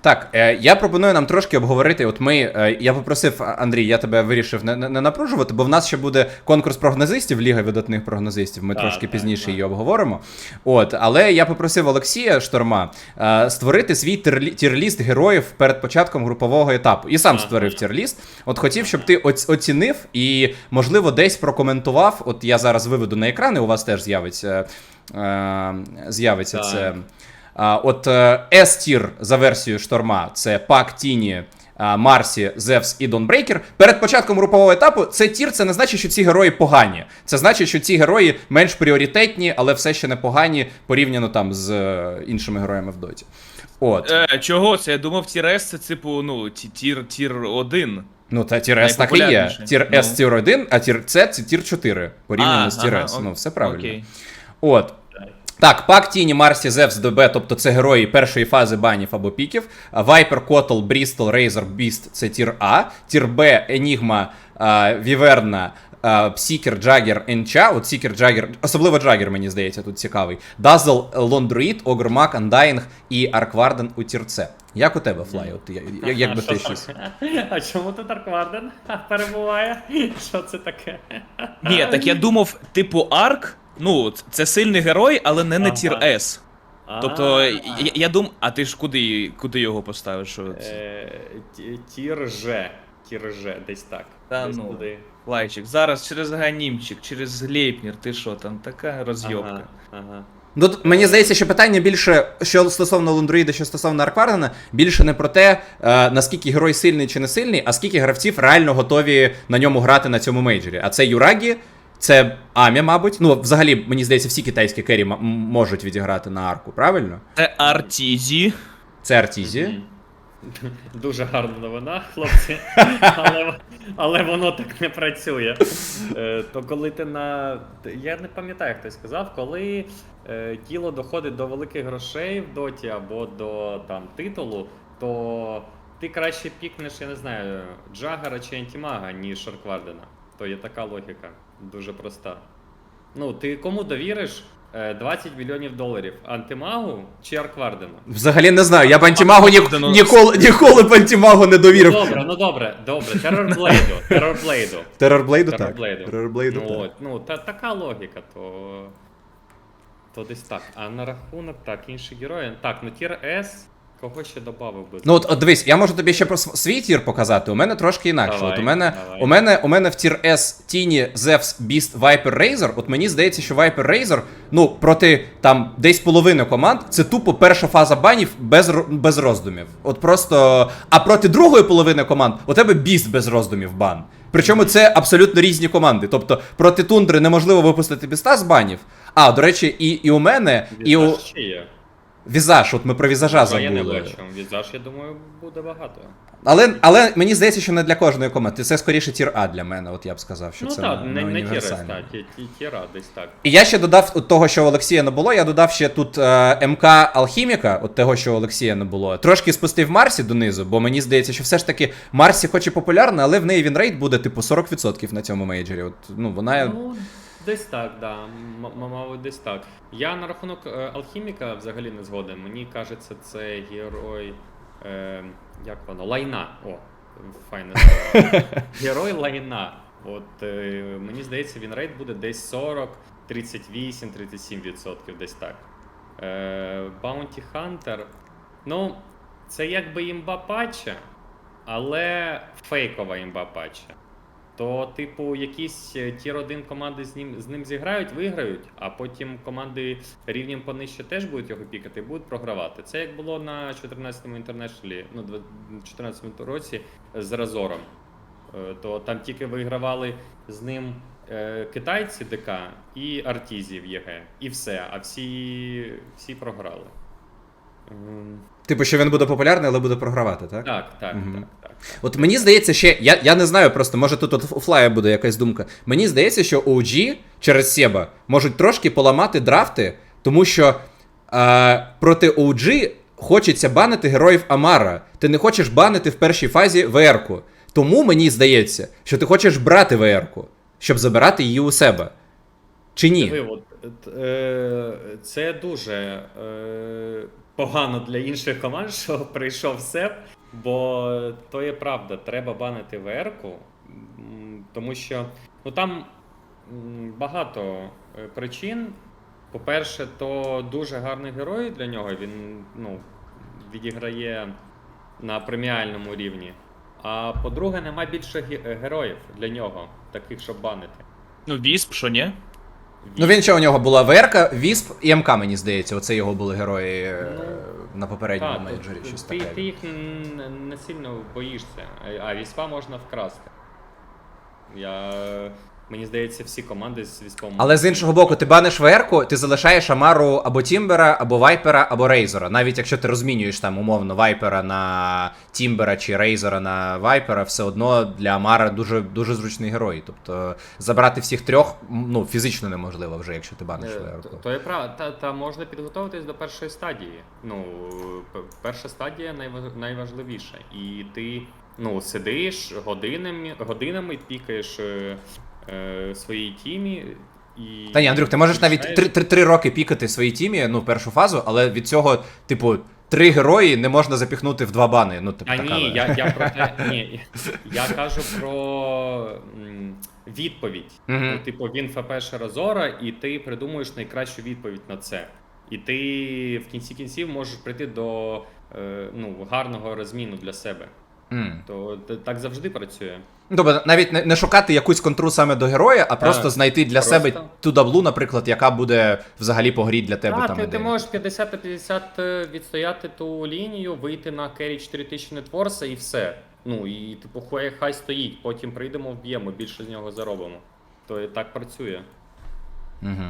Так, е, я пропоную нам трошки обговорити. От ми, е, я попросив, Андрій, я тебе вирішив не, не, напружувати, бо в нас ще буде конкурс прогнозистів, Ліга видатних прогнозистів. Ми Так, трошки так, пізніше так. її обговоримо. От, але я попросив Олексія Шторма е, створити свій тірліст героїв перед початком групового етапу. І сам створив тірліст. От хотів, щоб ти оцінив і, можливо, десь прокоментував. От я зараз виведу на екран, і у вас теж з'явиться, з'явиться це. От е, S-тір за версією шторма це Пак, Тіні, Марсі, Зевс і Донбрейкер. Перед початком групового етапу це тір, це не значить, що ці герої погані. Це значить, що ці герої менш пріоритетні, але все ще не погані порівняно там з е, іншими героями в доті. От. Е, чого це? Я думав, тір С це типу, ну, ті- тір, тір 1. Ну, та тір S так і є. Тір Ну. Тір 1, а тір С це тір 4. Порівняно А, з тір ага, Ну, все правильно. Окей. От. Так, Пак, Тіні, Марсі, Зевс, ДБ, тобто це герої першої фази банів або піків. Вайпер, Котл, Брістол, Рейзер, Біст це тір А. Тір Б, Енігма, Віверна, а, Псікер, Джагер, Енча. От Сікер, Джагер, особливо Джагер, мені здається, тут цікавий. Дазл, Лондруїд, Огрмак, Андайнг і Аркварден у тір С. Як у тебе, Флай? От, я- як би А ти що щось. А чому тут Аркварден перебуває? Що це таке? Ні, так я думав, типу, Арк, ну, це сильний герой, але не на тір С. Тобто, я, я думав, а ти ж куди, куди його поставиш? Що це? е, Тір Ж. Тір Ж, десь так. Та Десь ну. туди. Лайчик, зараз через Ганімчик, через Глейпнір, ти що, там така розйобка. Ага, ага. Ну, тут мені здається, що питання більше, що стосовно Лундруїда, що стосовно Арквардена, більше не про те, е, наскільки герой сильний чи не сильний, а скільки гравців реально готові на ньому грати на цьому мейджорі. А це Юрагі, це Амі, мабуть. Ну, взагалі, мені здається, всі китайські кері м- можуть відіграти на арку, правильно? Це Артізі. Це Артізі. Дуже гарна новина, хлопці, але, але воно так не працює. Е, То коли ти на. Я не пам'ятаю, хто сказав, коли е, тіло доходить до великих грошей в доті або до там титулу, то ти краще пікнеш, я не знаю, Джагера чи Антімага, ніж Арквардена. То є така логіка, дуже проста. Ну, ти кому довіриш е, 20 мільйонів доларів? Антимагу чи Арквардену? Взагалі не знаю. Я б антимагу ні, Арквардену- ніколи, ніколи б антимагу не довірив. Ну Добре, ну добре, добре. Терорблейду. Терорблейду. Терорблейду так. Терорблейду. Терорблейду Ну, так. от, ну та, така логіка, то. То десь так. А на рахунок, так, інші герої. Так, ну тір С, кого ще додав би? Ну от, от дивись, я можу тобі ще про свій тір показати. У мене трошки інакше. Давай, от у мене, давай. у мене, у мене в тір S Тіні, Зевс, Біст, Вайпер, Рейзер. От мені здається, що Вайпер Рейзер, ну, проти там десь половини команд, це тупо перша фаза банів без, без роздумів. От просто. А проти другої половини команд у тебе біст без роздумів бан. Причому це абсолютно різні команди. Тобто проти тундри неможливо випустити біста з банів. А, до речі, і, і у мене, і у ще є. Візаж, от ми про візажа А я не бачу. Візаж, я думаю, буде багато. Але, але мені здається, що не для кожної команди. Це скоріше тір А для мене, от я б сказав, що ну це так, не, не, не тір С, універсально. так, ті- ті- тіра, десь так. І я ще додав от того, що у Олексія не було. Я додав ще тут е, МК Алхіміка, от того, що у Олексія не було. Трошки спустив Марсі донизу, бо мені здається, що все ж таки Марсі хоч і популярна, але в неї він рейд буде типу 40% на цьому мейджорі. От, ну, вона. Ну, десь так, да. Мабуть, десь так. Я на рахунок е, алхіміка взагалі не згоден. Мені кажеться, це герой. Е, як воно? Лайна. О, файне слово. Герой лайна. От е, мені здається, він рейд буде десь 40, 38, 37%, десь так. Е, Bounty Hunter. Ну, це якби імба патча, але фейкова імба патча. То, типу, якісь е, тір 1 команди з ним, з ним зіграють, виграють, а потім команди рівнем понижче теж будуть його пікати і будуть програвати. Це як було на 14-му інтернешнлі, ну, дв- 14-му році з Разором. Е, То там тільки вигравали з ним е, китайці ДК і Артізі в ЄГ. І все. А всі, всі програли. Ем, Типу, що він буде популярний, але буде програвати, так? Так, так, так, так. От мені здається, ще я, я не знаю, просто може тут у Флая буде якась думка. Мені здається, що OG через Себа можуть трошки поламати драфти, тому що е, проти OG хочеться банити героїв Амара. Ти не хочеш банити в першій фазі ВР-ку. Тому мені здається, що ти хочеш брати ВР-ку, щоб забирати її у себе. Чи ні? Е, це дуже. Е, погано для інших команд, що прийшов Сеп, бо то є правда, треба банити ВР-ку, тому що ну там багато е, причин. По-перше, то дуже гарний герой для нього. Він ну, відіграє на преміальному рівні. А по-друге, нема більше героїв для нього, таких, щоб банити. Ну, вісп, що ні? Ну він ще у нього була ВРК, Вісп і МК, мені здається. Оце його були герої е, на попередньому тут Щось ти, таке. ти їх не сильно боїшся, а- а віспа можна вкрасти. Я. Мені здається, всі команди з віспом. Але з іншого боку, ти баниш ВР-ку, ти залишаєш Амару або Тімбера, або Вайпера, або Рейзора. Навіть якщо ти розмінюєш там умовно Вайпера на Тімбера чи Рейзора на Вайпера, все одно для Амара дуже дуже зручний герой. Тобто забрати всіх трьох ну, фізично неможливо вже, якщо ти баниш Е, ВР-ку. то- є правда, та, та можна підготуватись до першої стадії. Ну, перша стадія найваж- найважливіша. І ти ну, сидиш годинами, годинами пікаєш е, своїй тімі. І Та ні, Андрюх, ти можеш навіть три, три, три роки пікати в своїй тімі, ну, першу фазу, але від цього, типу, три герої не можна запіхнути в два бани. Ну, типу, А така. ні, я, я про те. Ні, я кажу про м, відповідь. Мгм. Ну, типу, він ФП Шерозора, і ти придумуєш найкращу відповідь на це. І ти в кінці кінців можеш прийти до е, ну, гарного розміну для себе. М. То так завжди працює. Тобто навіть не, не шукати якусь контру саме до героя, а просто Так, знайти для просто. себе ту даблу, наприклад, яка буде взагалі по грі для тебе Так, там. ти, ти можеш 50-50 відстояти ту лінію, вийти на керрі 4000 нетворса і все. Ну і типу, хай, хай стоїть, потім прийдемо, вб'ємо, більше з нього заробимо. То і так працює. Мгм.